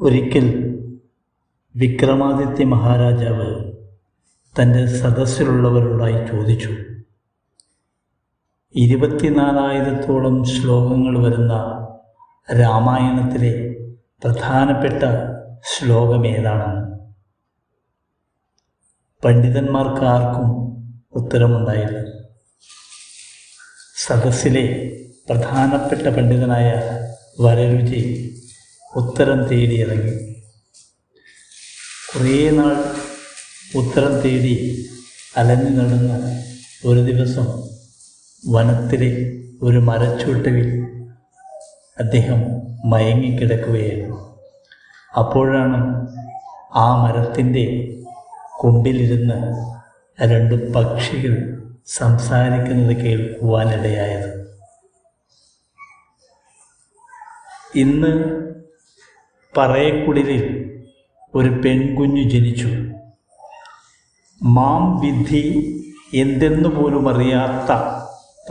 ഒരിക്കൽ വിക്രമാദിത്യ മഹാരാജാവ് തന്റെ സദസ്സിലുള്ളവരോടായി ചോദിച്ചു ഇരുപത്തിനാലായിരത്തോളം ശ്ലോകങ്ങൾ വരുന്ന രാമായണത്തിലെ പ്രധാനപ്പെട്ട ശ്ലോകം ഏതാണെന്ന്? പണ്ഡിതന്മാർക്ക് ആർക്കും ഉത്തരമുണ്ടായില്ല. സദസ്സിലെ പ്രധാനപ്പെട്ട പണ്ഡിതനായ വരരുചി ഉത്തരം തേടി ഇറങ്ങി. കുറേ നാൾ ഉത്തരം തേടി അലഞ്ഞു നടന്ന് ഒരു ദിവസം വനത്തിലെ ഒരു മരച്ചുവട്ടിൽ അദ്ദേഹം മയങ്ങിക്കിടക്കുകയായിരുന്നു. അപ്പോഴാണ് ആ മരത്തിന്റെ കൊമ്പിലിരുന്ന് രണ്ട് പക്ഷികൾ സംസാരിക്കുന്നത് കേൾക്കുവാനിടയായത്. ഇന്ന് പറയക്കുടിലിൽ ഒരു പെൺകുഞ്ഞു ജനിച്ചു. മാം വിധി എന്തെന്നു പോലും അറിയാത്ത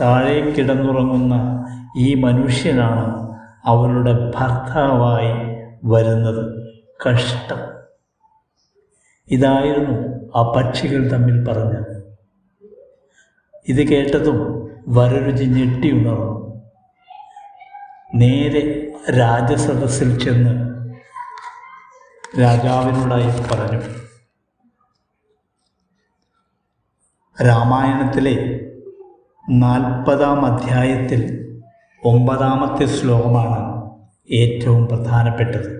താഴെ കിടന്നുറങ്ങുന്ന ഈ മനുഷ്യനാണ് അവളുടെ ഭർത്താവായി വരുന്നത്. കഷ്ടം. ഇതായിരുന്നു ആ പക്ഷികൾ തമ്മിൽ പറഞ്ഞത്. ഇത് കേട്ടതും വരരുചി ഞെട്ടി ഉണർന്നു. നേരെ രാജസദസ്സിൽ ചെന്ന് രാജാവിനോടായി പറഞ്ഞു. രാമായണത്തിലെ നാൽപ്പതാം അധ്യായത്തിൽ ഒമ്പതാമത്തെ ശ്ലോകമാണ് ഏറ്റവും പ്രധാനപ്പെട്ടത്.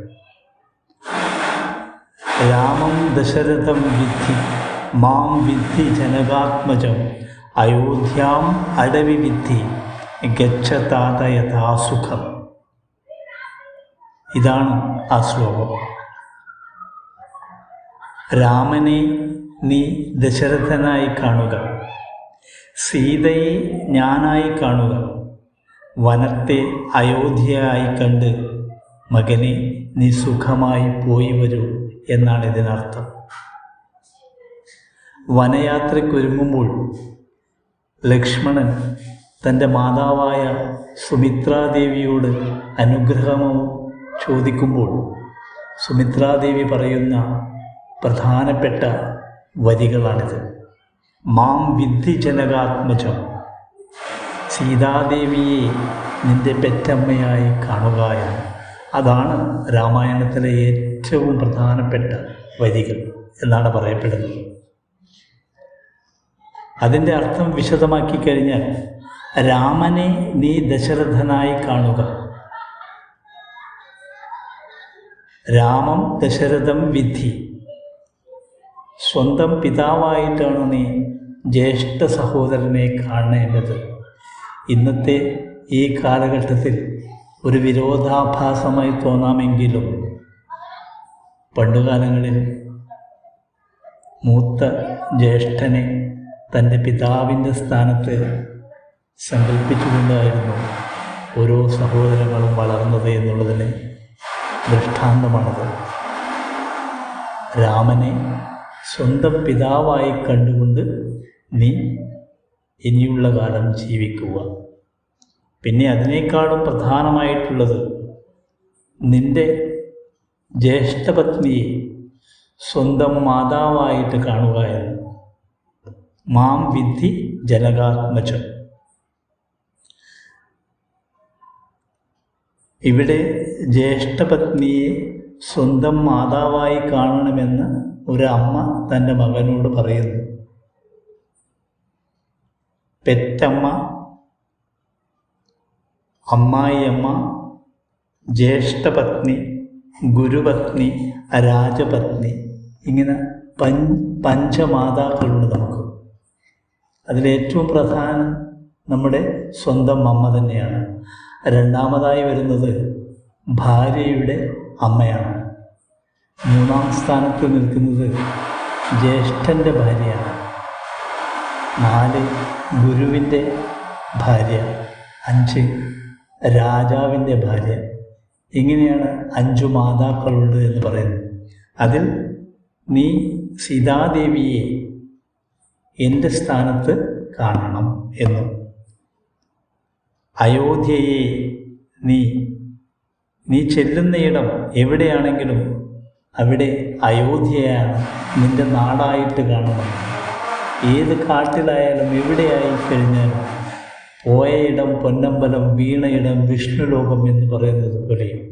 രാമം ദശരഥം വിദ്ധി മാം വിദ്ധി ജനകാത്മജം അയോധ്യാം അടവി വിദ്ധി ഗച്ഛതാത യഥാസുഖം ഇതാണ് ആ ശ്ലോകം. രാമനെ നീ ദശരഥനായി കാണുക. സീതയെ ഞാനായി കാണുക. വനത്തെ അയോധ്യയായി കണ്ട് മകനെ നീ സുഖമായി പോയി വരൂ എന്നാണ് ഇതിനർത്ഥം. വനയാത്രയ്ക്കൊരുങ്ങുമ്പോൾ ലക്ഷ്മണൻ തന്റെ മാതാവായ സുമിത്രാദേവിയോട് അനുഗ്രഹമോ ചോദിക്കുമ്പോൾ സുമിത്രാദേവി പറയുന്ന പ്രധാനപ്പെട്ട വരികളാണിത്. മാം വിദ്ധി ജനകാത്മജം സീതാദേവിയെ നിന്റെ പെറ്റമ്മയായി കാണുക എന്ന് അതാണ് രാമായണത്തിലെ ഏറ്റവും പ്രധാനപ്പെട്ട വരികൾ എന്നാണ് പറയപ്പെടുന്നത്. അതിന്റെ അർത്ഥം വിശദമാക്കി കഴിഞ്ഞാൽ രാമനെ നീ ദശരഥനായി കാണുക. രാമം ദശരഥം വിധി സ്വന്തം പിതാവായിട്ടാണ് നീ ജ്യേഷ്ഠ സഹോദരനെ കാണേണ്ടത്? ഇന്നത്തെ ഈ കാലഘട്ടത്തിൽ ഒരു വിരോധാഭാസമായി തോന്നാമെങ്കിലും പണ്ടുകാലങ്ങളിൽ മൂത്ത ജ്യേഷ്ഠനെ തന്റെ പിതാവിന്റെ സ്ഥാനത്ത് സങ്കല്പിച്ചുകൊണ്ടായിരുന്നു ഓരോ സഹോദരങ്ങളും വളർന്നത് എന്നുള്ളതിന് ദൃഷ്ടാന്തമാണത്. രാമനെ സ്വന്തം പിതാവായി കണ്ടുകൊണ്ട് നീ ഇനിയുള്ള കാലം ജീവിക്കുക. പിന്നെ അതിനേക്കാളും പ്രധാനമായിട്ടുള്ളത് നിന്റെ ജ്യേഷ്ഠപത്നിയെ സ്വന്തം മാതാവായിട്ട് കാണുക എന്ന്. മാം വിദ്ധി ജനകാത്മജം. ഇവിടെ ജ്യേഷ്ഠപത്നിയെ സ്വന്തം മാതാവായി കാണണമെന്ന് ഒരമ്മ തന്റെ മകനോട് പറയുന്നു. പെറ്റമ്മ അമ്മായിയമ്മ ജ്യേഷ്ഠപത്നി ഗുരുപത്നി രാജപത്നി ഇങ്ങനെ പൻ പഞ്ചമാതാക്കളുണ്ട് നമുക്ക്. അതിലേറ്റവും പ്രധാനം നമ്മുടെ സ്വന്തം അമ്മ തന്നെയാണ്. രണ്ടാമതായി വരുന്നത് ഭാര്യയുടെ അമ്മയാണ്. മൂന്നാം സ്ഥാനത്ത് നിൽക്കുന്നത് ജ്യേഷ്ഠന്റെ ഭാര്യയാണ്. നാല് ഗുരുവിന്റെ ഭാര്യ അഞ്ച് രാജാവിന്റെ ഭാര്യ. ഇങ്ങനെയാണ് അഞ്ചു മാതാക്കളുണ്ട് എന്ന് പറയുന്നത്. അതിൽ നീ സീതാദേവിയെ എന്റെ സ്ഥാനത്ത് കാണണം എന്നും അയോധ്യയെ നീ നീ ചെല്ലുന്നയിടം എവിടെയാണെങ്കിലും അവിടെ അയോധ്യയാണ് നിന്റെ നാടായിട്ട് കാണണം. ഏത് കാട്ടിലായാലും എവിടെയായി കഴിഞ്ഞാലും പോയ ഇടം പൊന്നമ്പലം വീണയിടം വിഷ്ണുലോകം എന്ന് പറയുന്നത് പോലെ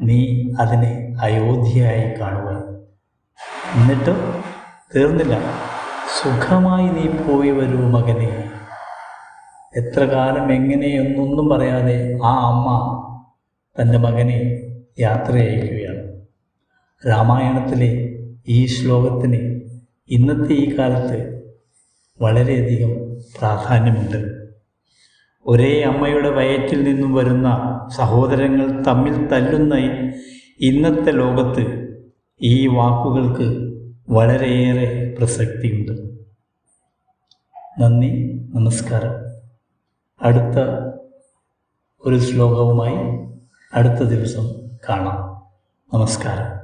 നീ അതിനെ അയോധ്യയായി കാണുക. എന്നിട്ട് തീർന്നില്ല. സുഖമായി നീ പോയി വരൂ മകനെ. എത്ര കാലം എങ്ങനെയെന്നൊന്നും പറയാതെ ആ അമ്മ തന്റെ മകനെ യാത്ര അയക്കുകയാണ് രാമായണത്തിലെ ഈ ശ്ലോകത്തിന് ഇന്നത്തെ ഈ കാലത്ത് വളരെയധികം പ്രാധാന്യമുണ്ട്. ഒരേ അമ്മയുടെ വയറ്റിൽ നിന്നും വരുന്ന സഹോദരങ്ങൾ തമ്മിൽ തല്ലുന്ന ഇന്നത്തെ ലോകത്ത് ഈ വാക്കുകൾക്ക് വളരെയേറെ പ്രസക്തിയുണ്ട്. നന്ദി നമസ്കാരം. അടുത്ത ഒരു ശ്ലോകവുമായി അടുത്ത ദിവസം കാണാം. നമസ്കാരം.